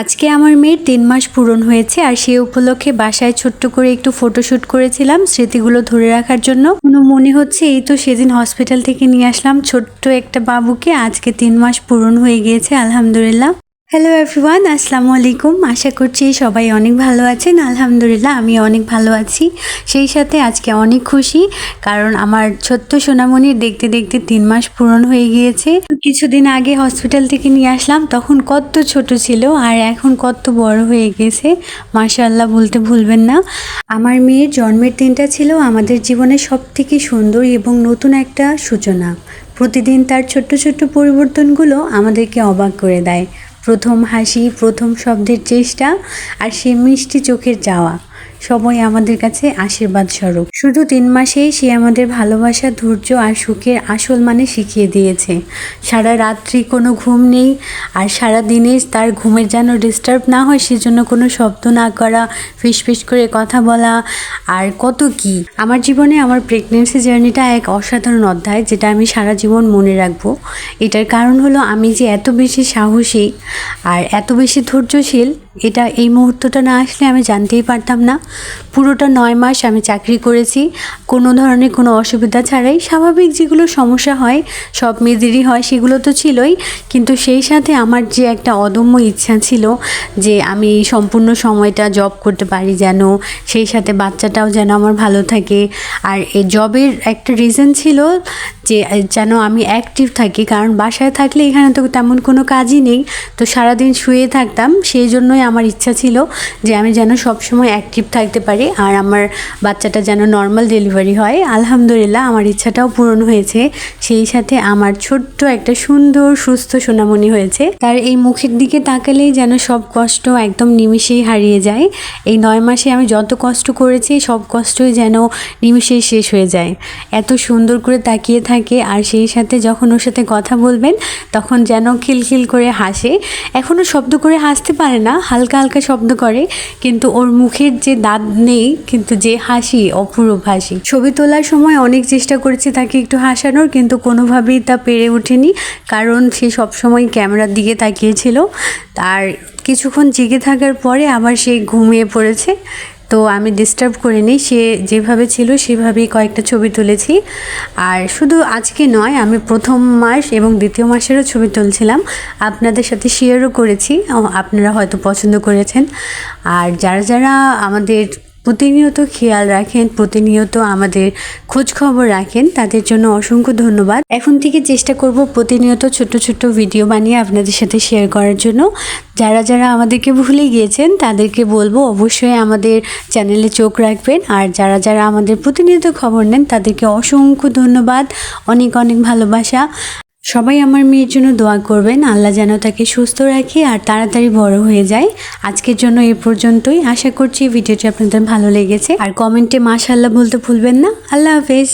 আজকে আমার মেয়ের তিন মাস পূরণ হয়েছে আর সে উপলক্ষে বাসায় ছোট্ট করে একটু ফটোশ্যুট করেছিলাম স্মৃতিগুলো ধরে রাখার জন্য। কোনো মনে হচ্ছে এই তো সেদিন হসপিটাল থেকে নিয়ে আসলাম ছোট্ট একটা বাবুকে। আজকে তিন মাস পূরণ হয়ে গিয়েছে, আলহামদুলিল্লাহ। হ্যালো এভরিওয়ান আসসালামু আলাইকুম। আশা করছি সবাই অনেক ভালো আছেন। আলহামদুলিল্লাহ, আমি অনেক ভালো আছি। সেই সাথে আজকে অনেক খুশি, কারণ আমার ছোট্ট সোনামণির দেখতে দেখতে তিন মাস পূরণ হয়ে গিয়েছে। কিছুদিন আগে হসপিটাল থেকে নিয়ে আসলাম, তখন কত ছোট ছিল আর এখন কত বড় হয়ে গেছে। মাশাআল্লাহ, বলতে ভুলবেন না। আমার মেয়ের জন্মের দিনটা ছিল আমাদের জীবনে সব থেকে সুন্দর এবং নতুন একটা সূচনা। প্রতিদিন তার ছোট্ট ছোট্ট পরিবর্তনগুলো আমাদেরকে অবাক করে দেয়। প্রথম হাসি প্রথম শব্দের চেষ্টা আর সে মিষ্টি চোখের যাওয়া। সবাই আমাদের কাছে আশীর্বাদ স্বরূপ। শুধু তিন মাসেই সে আমাদের ভালোবাসা, ধৈর্য আর সুখের আসল মানে শিখিয়ে দিয়েছে। সারা রাত্রি কোনো ঘুম নেই আর সারা দিনে তার ঘুমের যেন ডিস্টার্ব না হয়, সেজন্য কোনো শব্দ না করা ফিস ফিস করে কথা বলা আর কত কি। আমার জীবনে আমার প্রেগনেন্সি জার্নিটা এক অসাধারণ অধ্যায় যেটা আমি সারা জীবন মনে রাখব। এটার কারণ হলো আমি যে এত বেশি সাহসী আর এত বেশি ধৈর্যশীল এটা এই মুহূর্তটা না আসলে আমি জানতেই পারতাম না। পুরোটা নয় মাস আমি চাকরি করেছি। কোনো ধরনের কোনো অসুবিধা ছাড়াই স্বাভাবিক যেগুলো সমস্যা হয়, সব মেয়েদেরই হয়, সেগুলো তো ছিলই। কিন্তু সেই সাথে আমার যে একটা অদম্য ইচ্ছা ছিল যে আমি সম্পূর্ণ সময়টা জব করতে পারি যেন, সেই সাথে বাচ্চাটাও যেন আমার ভালো থাকে। আর এই জবের একটা রিজন ছিল যে যেন আমি অ্যাক্টিভ থাকি। কারণ বাসায় থাকলে এখানে তো তেমন কোনো কাজই নেই। তো সারাদিন শুয়ে থাকতাম। সেই জন্যই আমার ইচ্ছা ছিল যে, আমি যেন সবসময় অ্যাক্টিভ থাকতে পারি। আর আমার বাচ্চাটা যেন নর্মাল ডেলিভারি হয়। আলহামদুলিল্লাহ, আমার ইচ্ছাটাও পূরণ হয়েছে। সেই সাথে আমার ছোট্ট একটা সুন্দর, সুস্থ সোনামণি হয়েছে। তার এই মুখের দিকে তাকালেই যেন সব কষ্ট একদম নিমিষেই হারিয়ে যায়। এই নয় মাসে আমি যত কষ্ট করেছি, সব কষ্টই যেন নিমিষেই শেষ হয়ে যায়। এত সুন্দর করে তাকিয়ে থাকে আর সেই সাথে যখন ওর সাথে কথা বলবেন, তখন যেন খিলখিল করে হাসে। এখনও শব্দ করে হাসতে পারে না, হালকা হালকা শব্দ করে, কিন্তু ওর মুখের যে দাঁত নেই, কিন্তু যে হাসি অপূর্ব হাসি। ছবি তোলার সময় অনেক চেষ্টা করেছি তাকে একটু হাসানোর, কিন্তু কোনোভাবেই তা পেরে ওঠেনি, কারণ সে সবসময় ক্যামেরার দিকে তাকিয়েছিল। আর কিছুক্ষণ জেগে থাকার পরে আবার সে ঘুমিয়ে পড়েছে। তো আমি ডিস্টার্ব করিনি সে যেভাবে ছিল সেভাবেই কয়েকটা ছবি তুলেছি। আর শুধু আজকে নয়, আমি প্রথম মাস এবং দ্বিতীয় মাসেরও ছবি তুলছিলাম। আপনাদের সাথে শেয়ারও করেছি আপনারা হয়তো পছন্দ করেছেন। আর যারা যারা আমাদের প্রতিনিয়ত খেয়াল রাখেন, প্রতিনিয়ত আমাদের খোঁজ খবর রাখেন। তাদের জন্য অসংখ্য ধন্যবাদ। এখন থেকে চেষ্টা করব প্রতিনিয়ত ছোট ছোট ভিডিও বানিয়ে আপনাদের সাথে শেয়ার করার জন্য। যারা যারা আমাদেরকে ভুলে গিয়েছেন, তাদেরকে বলব অবশ্যই আমাদের চ্যানেলে চোখ রাখবেন। আর যারা যারা আমাদের প্রতিনিয়ত খবর নেন, তাদেরকে অসংখ্য ধন্যবাদ। অনেক অনেক ভালোবাসা। সবাই আমার মেয়ের জন্য দোয়া করবেন। আল্লাহ যেন তাকে সুস্থ রাখে আর তাড়াতাড়ি বড় হয়ে যায়। আজকের জন্য এ পর্যন্তই। আশা করছি ভিডিওটি আপনাদের ভালো লেগেছে। আর কমেন্টে মাশাল্লাহ বলতে ভুলবেন না। আল্লাহ হাফেজ।